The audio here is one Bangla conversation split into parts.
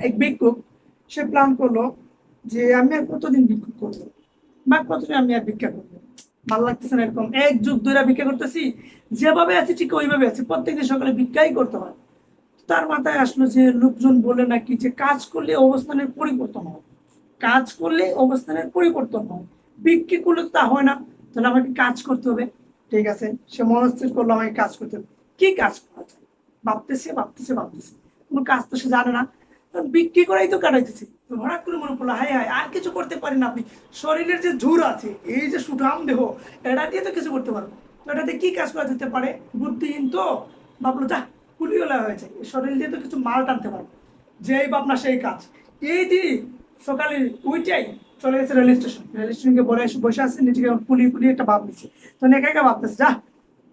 এক ভিক্ষুক, সে প্ল্যান করল যে আমি আর কতদিন ভিক্ষুক করব? বা কতদিন আমি আর ভিক্ষা করব? ভালো লাগতেছে না এরকম। এক যুগ ধরে ভিক্ষা করতেছি, যেভাবে আছি ঠিক ওইভাবে আছি। প্রত্যেকদিন সকালে ভিক্ষাই করতে হয়। তার মাথায় আসলো যে লোকজন বলে নাকি যে কাজ করলে অবস্থানের পরিবর্তন হয়। কাজ করলে অবস্থানের পরিবর্তন হয়। বিক্রি করলে তা হয় না। তাহলে আমাকে কাজ করতে হবে। ঠিক আছে, সে মনস্থির করল আমাকে কাজ করতে হবে। কি কাজ করা যায়? ভাবতেছে ভাবতেছে ভাবতেছে। কোনো কাজ তো সে জানে না। বিক্রি করাই তো কাটাইতেছে। হঠাৎ করে মনে পড়ল হাই হাই আর কিছু করতে পারেন আপনি। শরীরের যে ঝুর আছে, এই যে সুঠাম দেহ, এটা দিয়ে তো কিছু করতে পারব। এটাতে কি কাজ করা যেতে পারে? বুদ্ধিহীন তো। ভাবলো যা কুলিওলা হয়ে যায় শরীর দিয়ে তো কিছু মাল টানতে পারব। যেই ভাবনা সেই কাজ। এই দিন সকালে উইটাই চলে গেছে রেল স্টেশন। রেল স্টেশনকে বলে এসে বসে আছে, নিজেকে কুলি কুলি একটা ভাব নিচ্ছে তো একা একা ভাবতেছে যা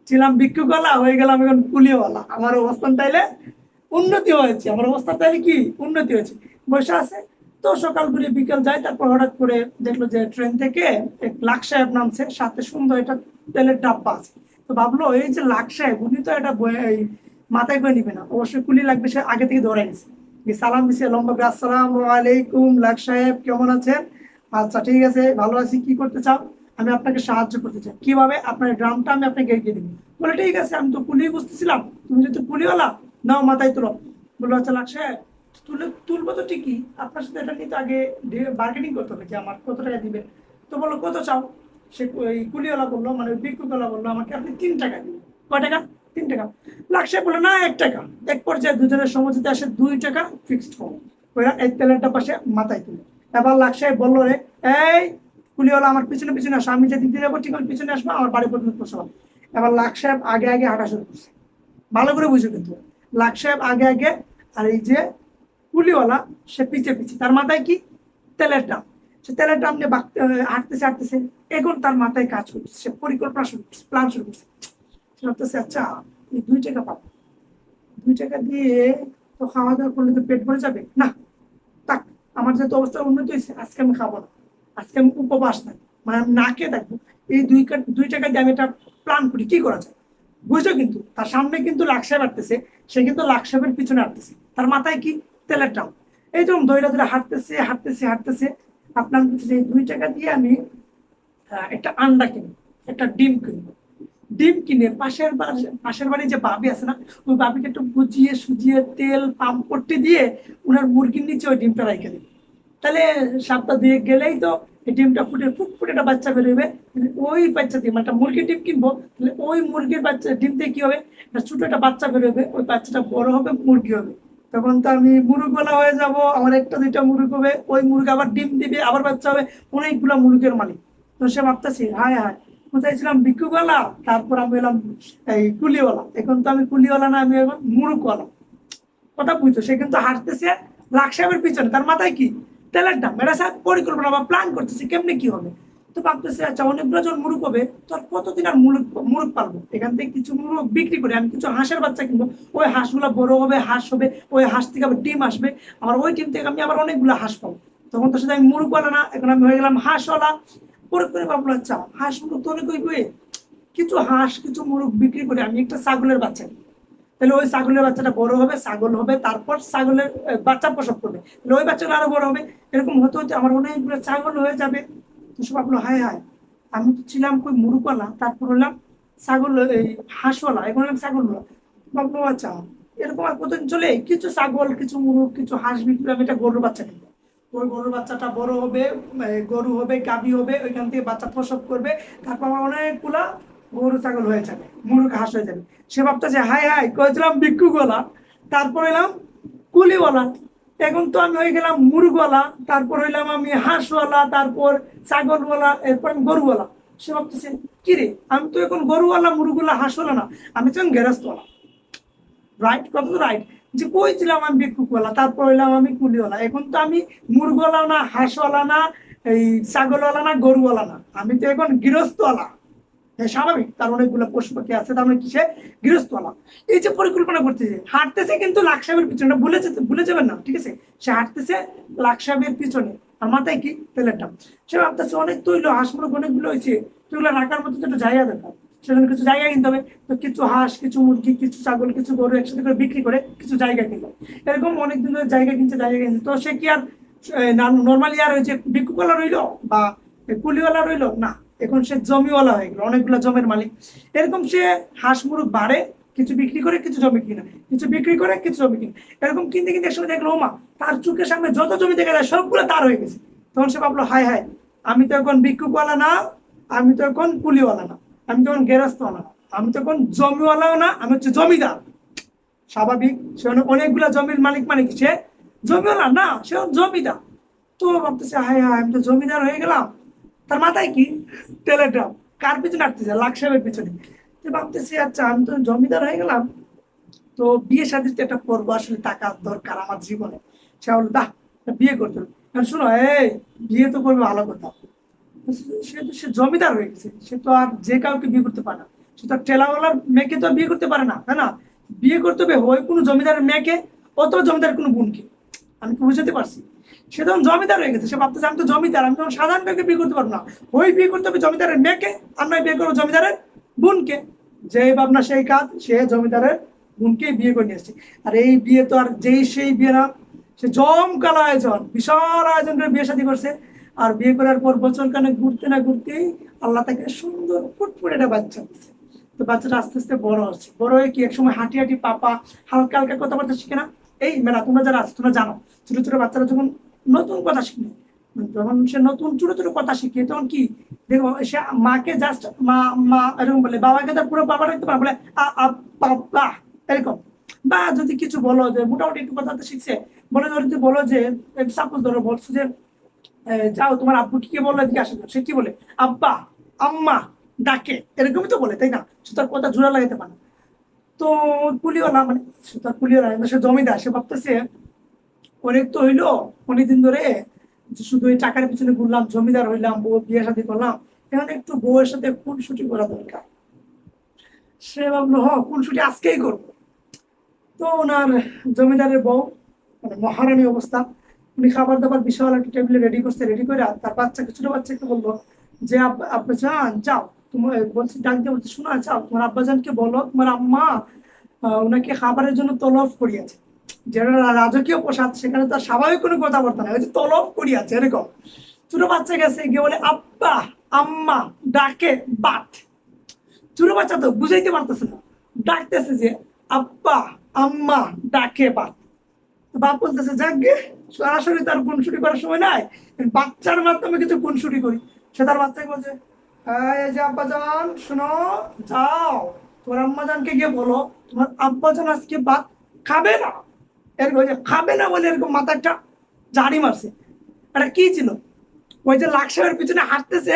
ছিলাম ভিক্ষুকওয়ালা, হয়ে গেলাম এখন কুলিওয়ালা। আমার অবস্থান তাইলে উন্নতি হয়েছে। আমার অবস্থা তাইলে কি? উন্নতি হয়েছে। বসে আছে। তো সকাল করে বিকেল যায়, তারপর হঠাৎ করে দেখল যে ট্রেন থেকে এক লাখ সাহেব নামছে। সাথে সুন্দর একটা তেলের ডাব্বা আছে। তো ভাবলো, এই যে লাখ সাহেব, উনি তো এটা এই মাথায় করে নিবে না। অবশ্যই কুলি লাগবে, সে আগে থেকে ধরে গিয়ে সালাম দিছে লম্বা আসসালামু আলাইকুম, লাখ সাহেব, কেমন আছেন? আচ্ছা ঠিক আছে, ভালো আছি। কি করতে চাও? আমি আপনাকে সাহায্য করতে চাই। কীভাবে? আপনার ড্রামটা আমি আপনাকে এগিয়ে দিব। বলে, ঠিক আছে, আমি তো কুলি বুঝতেছিলাম। তুমি যেহেতু কুলিওয়ালা নাও মাথায় তুলো। বলল আচ্ছা সাহেব, তুলে, তুলবো তো ঠিকই। আপনার সাথে এটা নিয়ে তো আগে বার্গেনিং করতে হবে যে আমার কত টাকা দিবে। তো বলল, কত চাও? সে কুলিওয়ালা বলল মানে বিক্ষুকওয়ালা বলল, আমাকে আপনি তিন টাকা দিবেন কয় টাকা? তিন টাকা। সাহেব বলল, না, এক টাকা। এক পর্যায়ে দুজনের সমঝোতে আসে, দুই টাকা ফিক্সড করো ওরা এই তেলেরটা পাশে মাথায় তুলে। এবার সাহেব বলল, রে, এই কুলিওয়ালা আমার পিছনে পিছনে আসো। আমি যেদিক দিয়ে যাব, ঠিক আমি পিছনে আসব, আমার বাড়ি পর্যন্ত পৌঁছাবো। এবার সাহেব আগে আগে হাঁটা শুরু করছে। ভালো করে বুঝো কিন্তু লাখ সাহেব আগে আগে আর এই যে কুলিওয়ালা সে পিছে পিছে। তার মাথায় কি? তেলের ড্রাম সে তেলের ড্রাম নিয়ে হাঁটতেছে হাঁটতেছে। এখন তার মাথায় কাজ করছে, সে পরিকল্পনা শুরু করছে প্ল্যান শুরু করছে। সে ভাবতেছে আচ্ছা এই দুই টাকা পাবো। দুই টাকা দিয়ে তো খাওয়া দাওয়া করলে তো পেট ভরে যাবে? না। তাক আমার যেহেতু অবস্থা উন্নতি হয়েছে, আজকে আমি খাব না। আজকে আমি উপবাস থাকি মানে আমি না খেয়ে থাকব। এই দুই দুই টাকা দিয়ে আমি একটা প্ল্যান করি। কি করা যায়? বুঝছ কিন্তু? তার সামনে কিন্তু লাকসাহেব হাঁটতেছে, সে কিন্তু লাকসাহেবের পিছনে হাঁটতেছে। তার মাথায় কি? তেলের টাম এই যেমন দইরা ধরে হাঁটতেছে হাঁটতেছে হাঁটতেছে। আপনার যে দুই টাকা দিয়ে আমি একটা আন্ডা কিনবো একটা ডিম কিনবো ডিম কিনে পাশের বাড়ি পাশের বাড়ি যে বাবি আছে না, ওই বাবিকে একটু বুঝিয়ে সুজিয়ে তেল পাম্প করতে দিয়ে ওনার মুরগির নিচে ওই ডিমটা রেখে দিবে তাহলে সপ্তাহ দিয়ে গেলেই তো এই ডিমটা ফুটে, ফুট ফুটে একটা বাচ্চা বেরোবে তাহলে ওই বাচ্চা দিয়ে মানে মুরগির ডিম কিনবো, তাহলে ওই মুরগির বাচ্চা, ডিম দিয়ে কি হবে? ছোট একটা বাচ্চা বেরোবে ওই বাচ্চাটা বড় হবে, মুরগি হবে। তখন তো আমি মুরগওয়ালা হয়ে যাব, আমার একটা দুইটা মুরগ হবে, ওই মুরগি আবার ডিম দিবে, আবার বাচ্চা হবে, অনেকগুলো মুরগের মালিক। তো সে ভাবতেছি, হায় হায়, কোথায় ছিলাম? ভিক্ষুকওয়ালা? তারপর আমি এলাম এই কুলিওয়ালা। এখন তো আমি কুলিওয়ালা না, আমি এখন মুরুকওয়ালা কথা বুঝছ? সে কিন্তু হাঁটতেছে, লাখ সাহেবের পিছনে, তার মাথায় কি? তেলের দাম। এটা স্যার পরিকল্পনা বা প্ল্যান করতেছে কেমনে কি হবে? তো ভাবতেছে আচ্ছা অনেকগুলো যখন মুরুক হবে, তো আর কতদিন আর মুরুক মুরুক পারব এখান থেকে কিছু মুরুক বিক্রি করে আমি কিছু হাঁসের বাচ্চা কিনবো। ওই হাঁসগুলো বড় হবে, হাঁস হবে, ওই হাঁস থেকে আবার ডিম আসবে। আমার ওই ডিম থেকে আমি আবার অনেকগুলো হাঁস পাবো। তখন তো সেটা আমি মুরুকওয়ালা না, এখন আমি হয়ে গেলাম হাঁসওয়ালা। পরে করে ভাবলো আচ্ছা হাঁস মুরুক তো অনেক কিছু হাঁস, কিছু মুরুক বিক্রি করে আমি একটা ছাগলের বাচ্চা কিনবো। তাহলে ওই ছাগলের বাচ্চাটা বড় হবে, ছাগল হবে, তারপর ছাগলের বাচ্চা প্রসব করবে। তাহলে ওই বাচ্চাটা আরও বড় হবে। এরকম হতে হতে আমার অনেকগুলো ছাগল হয়ে যাবে। সব ভাবলো হায় হায়। আমি তো ছিলাম কই মুরুকওয়ালা তারপর হলাম ছাগল, এই হাঁসওয়ালা, এখন হলাম ছাগলওয়ালা। ভাবলো আচ্ছা এরকম আর কতদিন চলে? কিছু ছাগল, কিছু মুরুক কিছু হাঁস বিক্রি আমি একটা গরুর বাচ্চা কিনবো। ওই গরুর বাচ্চাটা বড় হবে গরু হবে, গাভী হবে, ওইখান থেকে বাচ্চা প্রসব করবে। তারপর আমার অনেকগুলা গরু ছাগল হয়ে যাবে মুরুখ হাঁস হয়ে যাবে। সে ভাবতেছে হাই হাই কয়েছিলাম ভিক্ষুকওয়ালা, তারপর এলাম কুলিওয়ালা। এখন তো আমি হয়ে গেলাম মুরগওয়ালা, তারপর হইলাম আমি হাঁসওয়ালা, তারপর ছাগলওয়ালা, এরপর আমি গরুওয়ালা। সে ভাবতেছে কি রে আমি তো এখন গরুওয়ালা, মুরগওয়ালা, হাঁসওয়ালা না, আমি তো গেরস্তওয়ালা রাইট কত রাইট যে কই ছিলাম আমি ভিক্ষুকওয়ালা, তারপর হইলাম আমি কুলিওয়ালা। এখন তো আমি মুরগওয়ালা না, হাঁসওয়ালা না, এই ছাগলওয়ালা না, গরুওয়ালা না। আমি তো এখন গৃহস্থওয়ালা। হ্যাঁ স্বাভাবিক। তার অনেকগুলো পশু পাখি আছে, তার মানে কিসে গৃহস্থওয়ালা এই যে পরিকল্পনা করতেছে, হাঁটতেছে কিন্তু লাখ সাহেবের পিছনে ভুলে যেতে ভুলে যাবেন না, ঠিক আছে? সে হাঁটতেছে লাখ সাহেবের পিছনে আর মাথায় কি? তেলের দাম সে ভাবতেছে, অনেক তৈল, হাঁস মুরগ অনেকগুলো হয়েছে তুইগুলো রাখার মতো তো একটু জায়গা দেখা সেজন্য কিছু জায়গা কিনতে হবে। তো কিছু হাঁস, কিছু মুরগি, কিছু ছাগল, কিছু গরু একসাথে করে বিক্রি করে কিছু জায়গা কিনলো। এরকম অনেক দিন ধরে জায়গা কিনছে জায়গা কিনছে। তো সে কি আর নর্মালি আর ওই যে রইল বা কুলিওয়ালা রইল? না। এখন সে জমিওয়ালা হয়ে গেলো, অনেকগুলো জমির মালিক। এরকম সে হাঁস মুরগ বাড়ে, কিছু বিক্রি করে, কিছু জমি কিনে। কিছু বিক্রি করে, কিছু জমি কিনে। এরকম কিনতে কিনতে একসময় দেখল, ওমা, তার চোখের সামনে যত জমি দেখা যায়, সবগুলো তার হয়ে গেছে। তখন সে ভাবলো, হায় হায়, আমি তো এখন ভিক্ষুকওয়ালা না, আমি তো এখন কুলিওয়ালা না, আমি তো এখন গেরস্তওয়ালা না, আমি তো এখন জমিওয়ালাও না, আমি হচ্ছে জমিদার। স্বাভাবিক, সে অনেক- অনেকগুলা জমির মালিক মানে কি, সে জমিওয়ালা না, সে জমিদার। তো ভাবতেছে, হায় হায়, আমি তো জমিদার হয়ে গেলাম। তার মাথায় কি? টেলিগ্রাম কার পিছনে আটতেছে? লাখ সাহেবের পিছনে। তো ভাবতেছি আচ্ছা আমি তো জমিদার হয়ে গেলাম। তো বিয়ে শাদির তো একটা করব আসলে টাকা দরকার আমার জীবনে। সে বলল দা বিয়ে করতে হবে। শোনো, এই, বিয়ে তো করবে ভালো কথা। সে তো, সে জমিদার হয়ে গেছে। সে তো আর যে কাউকে বিয়ে করতে পারে না। সে তো আর ঠেলাওয়ালার মেয়েকে তো বিয়ে করতে পারে না, তাই না? বিয়ে করতে হবে হয় কোনো জমিদারের মেয়েকে, অথবা জমিদারের কোনো বোনকে। আমি কি বুঝাতে পারছি? সে তখন জমিদার হয়ে গেছে। সে ভাবতেছে, আমি তো জমিদার, আমি তখন সাধারণ কাউকে বিয়ে করতে পারব না। ওই বিয়ে করতে হবে জমিদারের মেয়েকে, আর নয় বিয়ে করব জমিদারের বোনকে। যে ভাবনা, সেই কাজ, সে জমিদারের বোনকে বিয়ে করে নিয়ে আর এই বিয়ে তো আর যেই সেই বিয়ে না, সে জমকালো আয়োজন, বিশাল আয়োজন করে বিয়ে শাদী করছে। আর বিয়ে করার পর বছর কানে ঘুরতে না ঘুরতেই আল্লাহ তাকে সুন্দর ফুটফুটে একটা বাচ্চা দিচ্ছে তো বাচ্চাটা আস্তে আস্তে বড় হচ্ছে। বড় হয়ে কি একসময় হাঁটি হাঁটি পাপা, হালকা হালকা কথাবার্তা শিখে না? এই মেলা, তোমরা যারা আছো, তোমরা জানো, ছোট ছোট বাচ্চারা যখন নতুন কথা শিখবে যখন সে নতুন, ছোট ছোট কথা শিখে, তখন কি? দেখো, সে মাকে জাস্ট মা মা এরকম বলে, বাবাকে তার পুরো বাবা রাখতে পারে, বলে এরকম। বা যদি কিছু বলো যে, মোটামুটি একটু কথা তো শিখছে, বলে ধরো যদি বলো যে সাপোজ ধরো বলছো যে যাও, তোমার আব্বু কি বলল এদিকে আসে, সে কি বলে? আব্বা, আম্মা, ডাকে, এরকমই তো বলে, তাই না? সে তার কথা জোড়া লাগাতে পারে না। তো পুলিওয়ালা মানে সে তার কিন্তু সে জমিদার, সে ভাবতেছে অনেক তো হইল, অনেকদিন ধরে শুধু এই টাকার পিছনে ঘুরলাম, জমিদার হইলাম, বউ বিয়ে শাদী করলাম। এখন একটু বউয়ের সাথে খুনসুটি করা দরকার। সে ভাবলো, হ, খুনসুটি আজকেই করব। তো ওনার জমিদারের বউ মানে মহারানী অবস্থা, উনি খাবার দাবার বিশাল একটা টেবিলে রেডি করছে রেডি করে তার বাচ্চাকে ছোট বাচ্চাকে বলল যে, আব- আব্বা যান যাও। তোমার বলছি ডাকতে বলছি, শোনা, যাও। তোমার আব্বাজানকে বলো, তোমার আম্মা ওনাকে খাবারের জন্য তলব করিয়াছে। যেটা রাজকীয় প্রসাদ সেখানে তার স্বাভাবিক কোনো কথাবার্তা নাই। ওই যে তলব করিয়াছে এরকম। বাচ্চা গেছে গিয়ে বলে আব্বা আম্মা ডাকে বাট। বাচ্চা তো বুঝাইতে পারতেছে না। ডাকতেছে যে আব্বা আম্মা ডাকে বাট। বাপ বলতেছে সরাসরি তার করার সময় নাই। বাচ্চার মাধ্যমে কিছু খুনসুটি করি। সে তার বাচ্চাকে বলছে "এই, যে আব্বা জান শোনো যাও। তোমার আম্মা জানকে গিয়ে বলো তোমার আব্বা জান আজকে ভাত খাবে না। এরকম যে খাবে না বলে এরকম মাথা একটা মারছে। এটা কি ছিল? ওই যে লাকসামের পিছনে হাঁটতেছে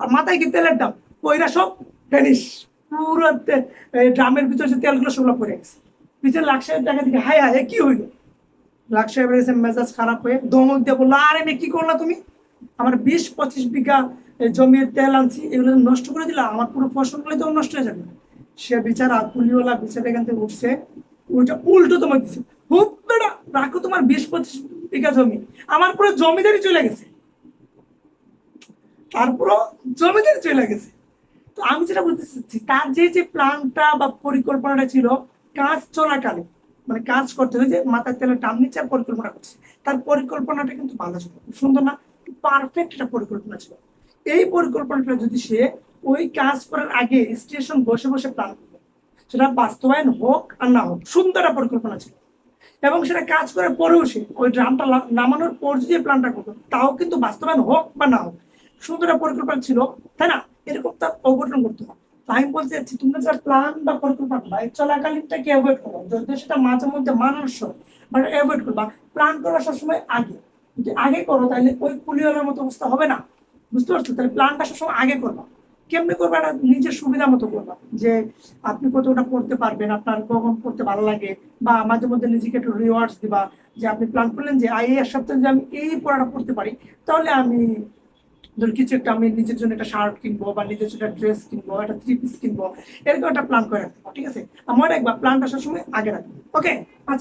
আর মাথায় কি তেলের ডাব? ওইরা সব ফেনিস পুরো ড্রামের ভিতরে তেলগুলো সবগুলো পড়ে গেছে। পিছনে থেকে হাই হাই এ কি হইল? এসে মেজাজ খারাপ হয়ে ধমক দিয়ে বলল, আরে মেয়ে, কি করলা তুমি? আমার বিশ পঁচিশ বিঘা জমির তেল আনছি, এগুলো নষ্ট করে দিলা, আমার পুরো ফসলগুলো তো নষ্ট হয়ে যাবে। সে বিচারা কুলিওয়ালা বিচারা এখান থেকে উঠছে। ওইটা উল্টো তোমাকে দিচ্ছে রাখো তোমার বিশ পঁচিশ বিঘা জমি। আমার পুরো জমিদারি চলে গেছে। তারপরও জমিদারি চলে গেছে। তো আমি যেটা বলতে চাচ্ছি, তার যে যে প্ল্যানটা বা পরিকল্পনাটা ছিল, কাজ চলাকালে মানে কাজ করতে হয় যে মাথার তেলে টান নিচ্ছে আর পরিকল্পনা করছে, তার পরিকল্পনাটা কিন্তু ভালো ছিল। সুন্দর না? পারফেক্ট একটা পরিকল্পনা ছিল। এই পরিকল্পনাটা যদি সে ওই কাজ করার আগে স্টেশন বসে বসে প্ল্যান করবে সেটা বাস্তবায়ন হোক আর না হোক, সুন্দর পরিকল্পনা ছিল। এবং সেটা কাজ করার পরেও সে ওই ড্রামটা নামানোর পর যদি প্ল্যানটা করতো, তাও কিন্তু বাস্তবায়ন হোক বা না হোক, সুন্দর পরিকল্পনা ছিল, তাই না? এরকম তার অঘটন করতে তো আমি বলতে চাচ্ছি, তোমরা যারা প্ল্যান বা পরিকল্পনা বা চলাকালীনটাকে অ্যাভয়েড করো। যদি সেটা মাঝে মধ্যে মানানসই বাট অ্যাভয়েড করবা। প্ল্যান করা সবসময় আগে। যদি আগে করো, তাহলে ওই পুলিওয়ালার মতো অবস্থা হবে না। বুঝতে পারছ? তাহলে প্ল্যানটা সবসময় আগে করবা। কেমনি করবা? এটা নিজের সুবিধা মতো করবা। যে আপনি কতটা পড়তে পারবেন আপনার কখন পড়তে ভালো লাগে বা মাঝে মধ্যে নিজেকে একটু রিওয়ার্ডস দিবা যে আপনি প্ল্যান করলেন যে এই সপ্তাহে যদি আমি এই পড়াটা পড়তে পারি তাহলে আমি ধর কিছু একটা আমি নিজের জন্য একটা শার্ট কিনবো বা নিজের জন্য একটা ড্রেস কিনবো একটা থ্রি পিস কিনবো এরকম একটা প্ল্যান করে পারো, ঠিক আছে? আমার একবার প্ল্যানটা সবসময় আগে রাখব ওকে আচ্ছা।